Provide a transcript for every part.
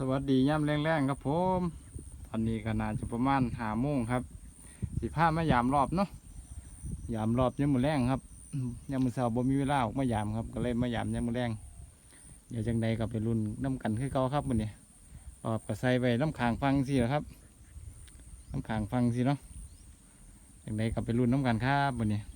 สวัสดีย่ำแรงๆครับผมตอนนี้ก็น่าจะประมาณหาโมงครับ สิผ้ามายามรอบเนาะยามรอบย่ำมือแรงครับยามมือเช้าบ่มีเวลาออกมายามครับ ก็เลยมายามยามมือแรงเดี๋ยวจังใดก็ไปรุ่นน้ำกันคือเก่าครับมื้อนี้รอบก็ใส่ไว้น้ำขางฟังสิหละครับน้ำขางฟังสิเนาะจังใดก็ไปรุ่นน้ำกันครับมื้อนี้ท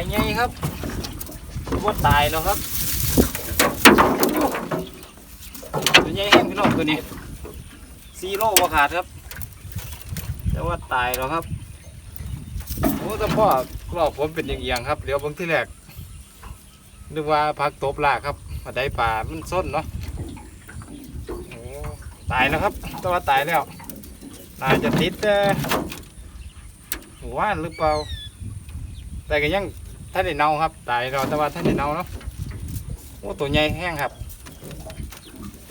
าไก่ไงครับว่าตายแล้วครับตัวใหญ่แห้งพี่น้องตัวนี้ซีโร่ว่าขาดครับ แต่ว่าตายแล้วครับโอ้แต่พ่อกรอบผมเป็นอย่างเอียงๆครับเดี๋ยวบางที่แรกนึกว่าพักตบลากครับมาได้ป่ามันส้นเนาะโอ้ตายแล้วครับแต่ว่าตายแล้วน่าจะติดหัวว่านหรือเปล่า แต่ก็ยัง ท่านได้เน่าครับ ตายแล้วแต่ว่าท่านได้เน่าเนาะโอ้ตัวใหญ่แห้งครับ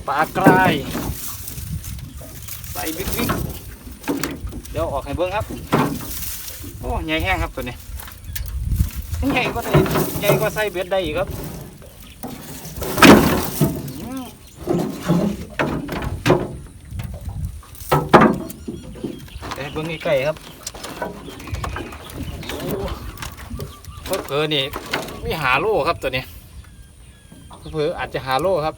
ปลากรายใส่บิ๊กบิ๊กเดี๋ยวออกให้เบิ้งครับ โอ้ใหญ่แห้งครับตัวนี้ใหญ่กว่าได้ใหญ่กว่าไส้เบ็ดได้อีกครับเดี๋ยวให้เบิ้งใกล้ๆครับโอ้ เพิ่เผลอนี่ไมีหาโลครับตัวนี้เผลออาจจะหาโลครับ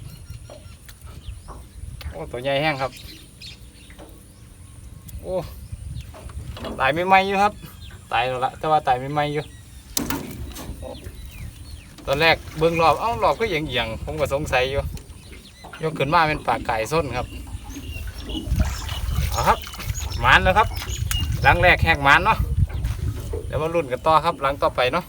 โอ้ตัวใหญ่แห้งครับ โอ้ตายไม่ไหมอยู่ครับตายแล้วละแต่ว่าตายไม่ไหมอยู่ตอนแรกเบื้องรอบเอ้ารอบก็เอียงเอียงๆผมก็สงสัยอยู่ยกขึ้นมาเป็นปากไก่ส้นครับเอาครับมานแล้วครับหลังแรกแหกมานเนาะเดี๋ยวมาลุ้นกันต่อครับหลังต่อไปเนาะ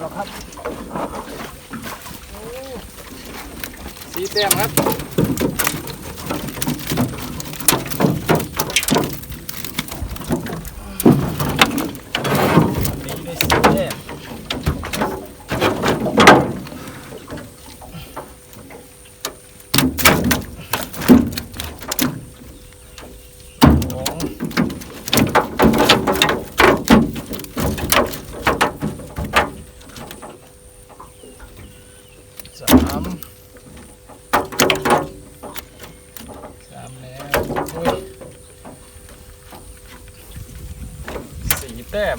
แล้วครับสีแต้มครับมีได้สีแต้มโอ้สามสามแล้วอุ้ยสี่แต้ม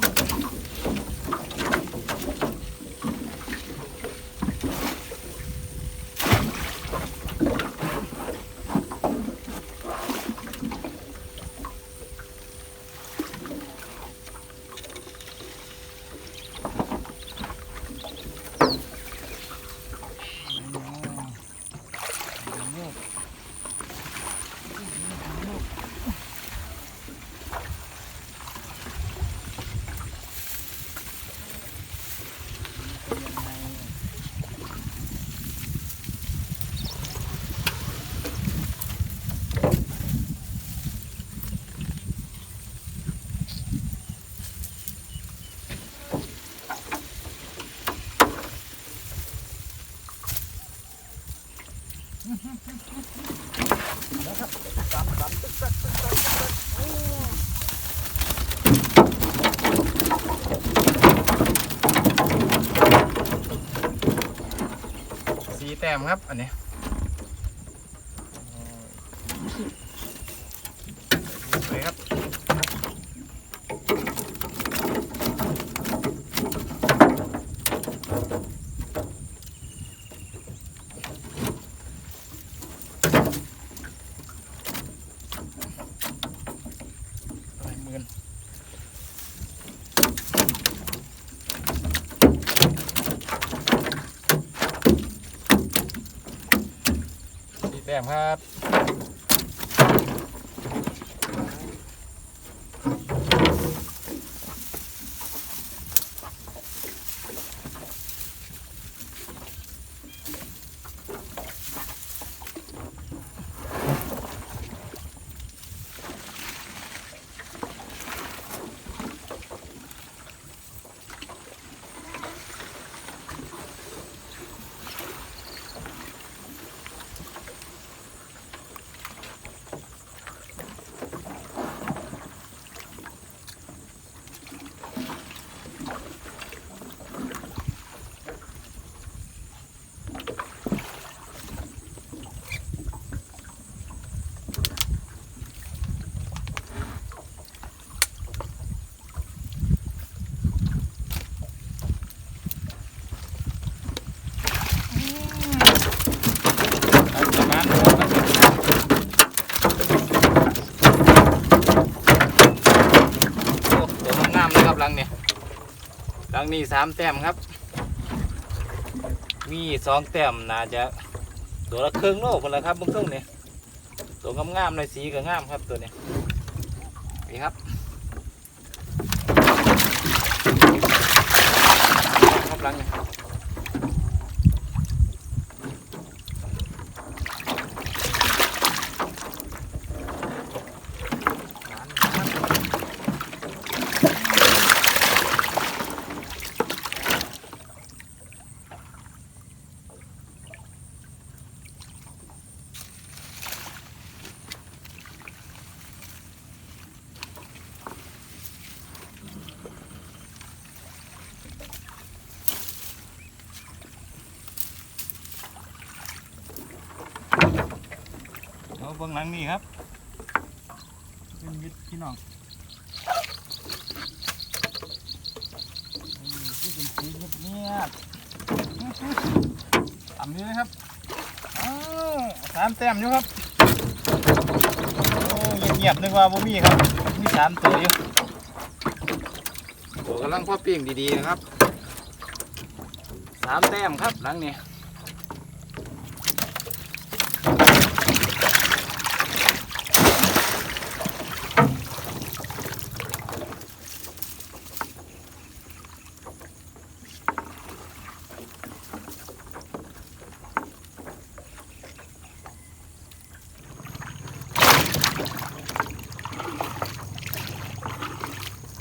ต้ มครับอันนี้สวยครับ หลายหมื่นสีแต้ม ครับ ประมาณนี้ครับโอ้ตัวงามๆเลยครับหลังเนี่ยหลัง นี้สามแต้มครับ มีสองแต้มน่าจะตัวละครึ่งโลคนละครับเบื้องต้นเนี่ยตัวงามๆเลยสีก็งามครับตัวเนี้นี่ครับครับหลัง บื้องหลังนี่ครับเป็นมิตรพี่น้องที่เป็นสีเงียบๆต่ำนี้นะครับสามแต้มอยู่ครับเงียบๆนึกว่าบ่มีครับมีสามตัวอยู่ตัวกำลังพ่อปียงดีๆนะครับสามแต้มครับหลังนี้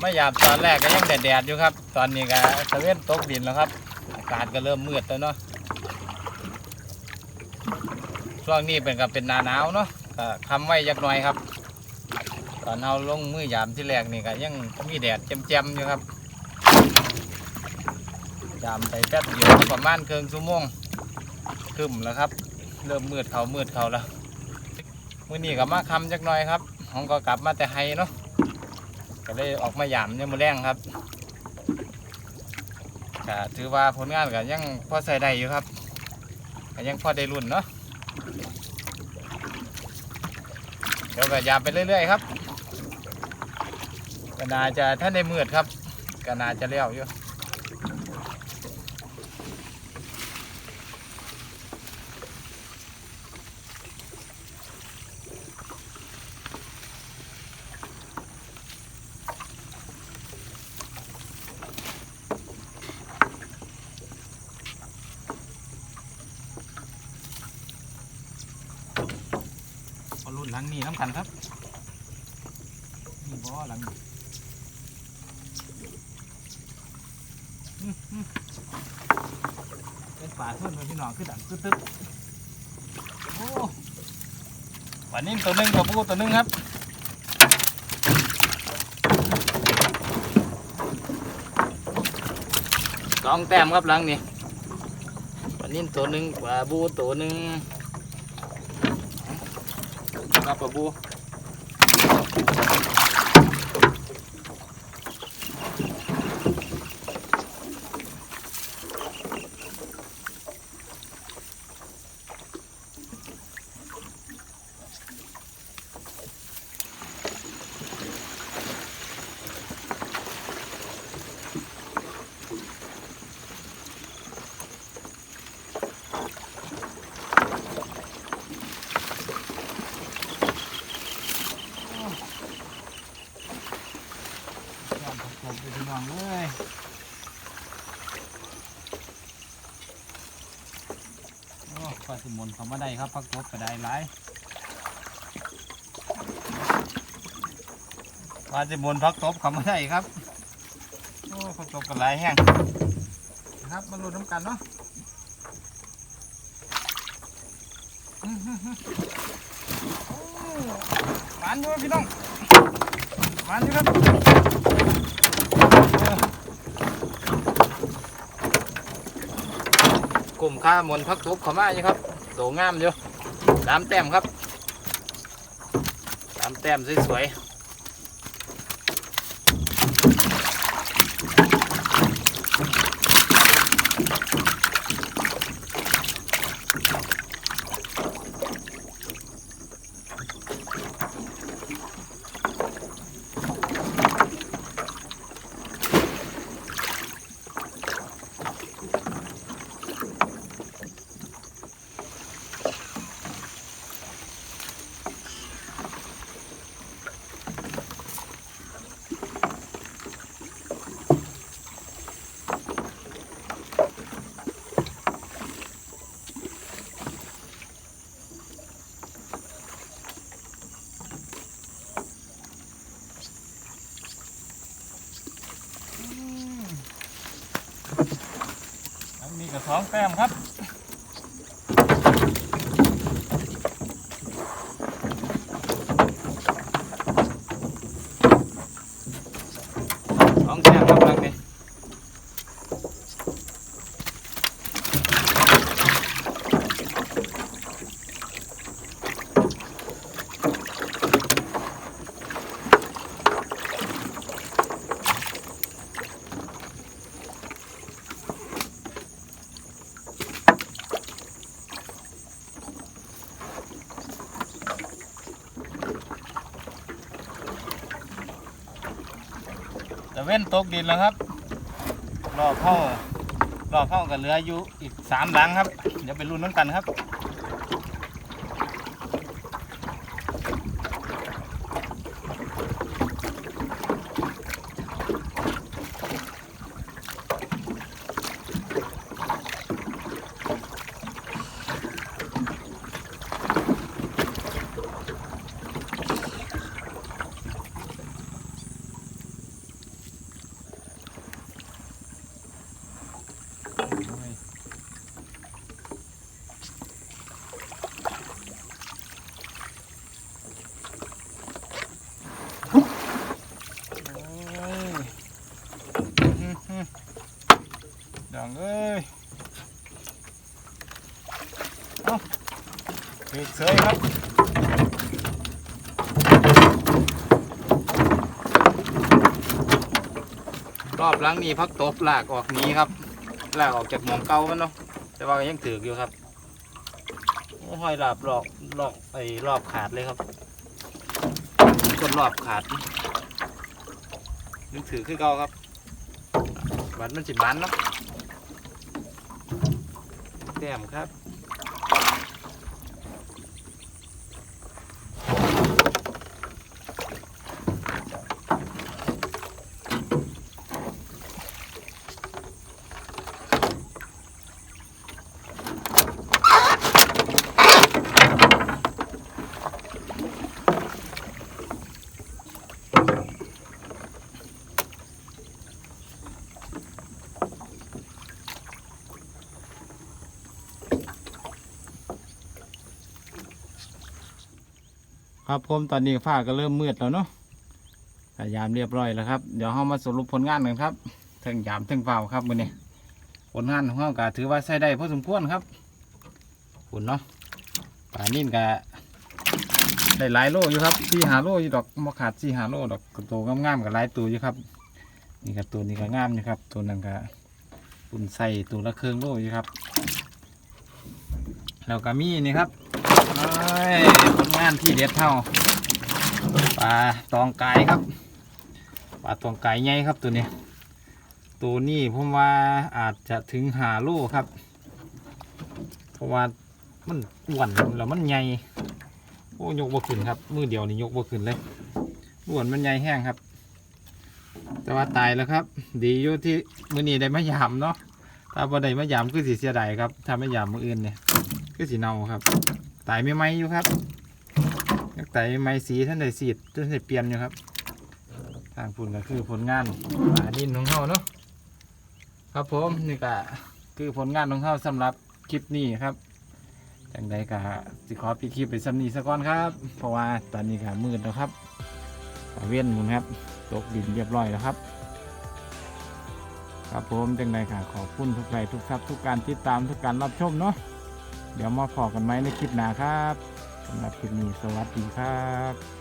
ไม่ยามตอนแรกก็ยังแดดๆอยู่ครับ ตอนนี้ก็ตะเวนตกดินแล้วครับ อากาศก็เริ่มมืดแล้วเนาะช่วงนี้เป็นกับเป็นหนาหนาวเนาะก็คำไว้ยักหน่อยครับ ตอนเอาลงมือยามที่แรกนี่ก็ยังมีแดดแจ่มๆอยู่ครับยามไปแป๊บเดียวก็ประมาณครึ่งชั่วโมงคึมแล้วครับ เริ่มมืดเขามืดเขาแล้วมื้อนี้ก็มาคำจักหน่อยครับผมก็กลับมาแต่ไฮเนาะ ก็เลยออกมาหยามเนี่ยมือแรงครับก็ถือว่าผลงานก็ยังพอใส่ได้อยู่ครับก็ยังพอได้รุ่นเนาะเดี๋ยวก็ยามไปเรื่อยๆครับก็น่าจะท่านได้มืดครับก็น่าจะเลี้ยวอยู่ เอารุ่นหลังนี่น้ำกันครับนี่บ่หลังเป็นป่าเพื่นพี่น้องคือดังตึ๊ดๆโอ้วันนี้ตัวหนึงตัวผู้ตัวหนึงครับสองแต้มครับหลังนี่วันนิ่นตัวหนึ่งปลาบูตัวหนึ่ง ครั กตบไปพี่น้องเลยโอ้ปลาสมุนเขามาได้ครับผักตบก็ได้หลายปลาสมุนผักตบเขามาได้ครับโอ้ผักตบก็หลายแห้งครับมาลุ้นน้ำกันเนาะอื้อหือหือโอ้วยพี่น้องหวานอยู่ครับ กลุ่มข้ามนพักทุบเขามาอยู่ครับโตงามอยู่สามแต้มครับสามแต้มสวยๆ มีกระท้องแต้มครับสองแต้มครับลังนี้ แต่เว้นตกดินแล้วครับ รอบเข้ารอบเข้ากับเหลืออยู่อีกสามหลังครับ เดี๋ยวไปรุ่นน้ำกันครับ โอ้ยอื้อหือดังเอ้ยเอาถือเสยครับ รอบ หลังนี้พักตบลากออกนี้ครับลากออกจากหมองเก่ามันเนาะแต่ว่าก็ยังถืออยู่ครับห้อยหลาบหลอกหลอกไอ้รอบขาดเลยครับกดรอบขาดยังถือขึ้นเก่าครับบัตรมันจิมันเนาะแต้มครับ ครับผมตอนนี้ฟ้าก็เริ่มมืดแล้วเนาะแต่ยามเรียบร้อยแล้วครับ เดี๋ยวเรามาสรุปผลงานกันครับทั้งยามทั้งฟ้าครับวันนี้ผลงานของเขาก็ถือว่าใช้ได้พอสมควรครับคุณเนาะปลานิ่นก็ได้หลายโลอยู่ครับสี่หาโลอยู่ดอกมขาดสี่หาโลดอกตัวงามๆกับหลายตัวอยู่ครับ นี่ก็ตัวนี้ก็งามอยู่ครับ ตัวนั้นก็ปุ่นใส่ตัวละเครื่องโลอยู่ครับแล้วก็มีนี่ครับ เอ้ยผลงานที่เด็ดเท่าปลาตองกายครับปลาตองกายใหญ่ครับตัวนี้ ตัวนี้ผมว่าอาจจะถึงหาโลครับ เพราะว่ามันอ้วนแล้วมันใหญ่โอ้ยกบ่ขึ้นครับมือเดียวนี่ยกบ่ขึ้นเลยอ้วนมันใหญ่แห้งครับ แต่ว่าตายแล้วครับ ดีอยู่ที่มือนี้ได้ไมายามเนาะถ้าบ่ได้มายามคือสิเสียดายครับถ้าไม่ยามมืออื่นเนี่ยคือสิเน่าครับ ตายไม่ไหมอยู่ครับยังตไม่ไหมสีท่านได้สีดท่านได้เปลี่ยนอยู่ครับ ทางพุ่นก็คือผลงานปลาดินของเขาเนาะครับผมนี่ก็คือผลงานของเขาสำหรับคลิปนี้ครับจังใดก็สิขอปิดคลิปไปสำนีสักก่อนครับ เพราะว่าตอนนี้ก็มืดแล้วครับเวียนหมุนครับ ตกดินเรียบร้อยแล้วครับ ครับผมจังใดก็ขอบคุณทุกไลค์ทุกซับทุกการติดตามทุกการรับชมเนาะ เดี๋ยวมาพอกันไหมในคลิปหน้าครับสำหรับคลิปนี้สวัสดีครับ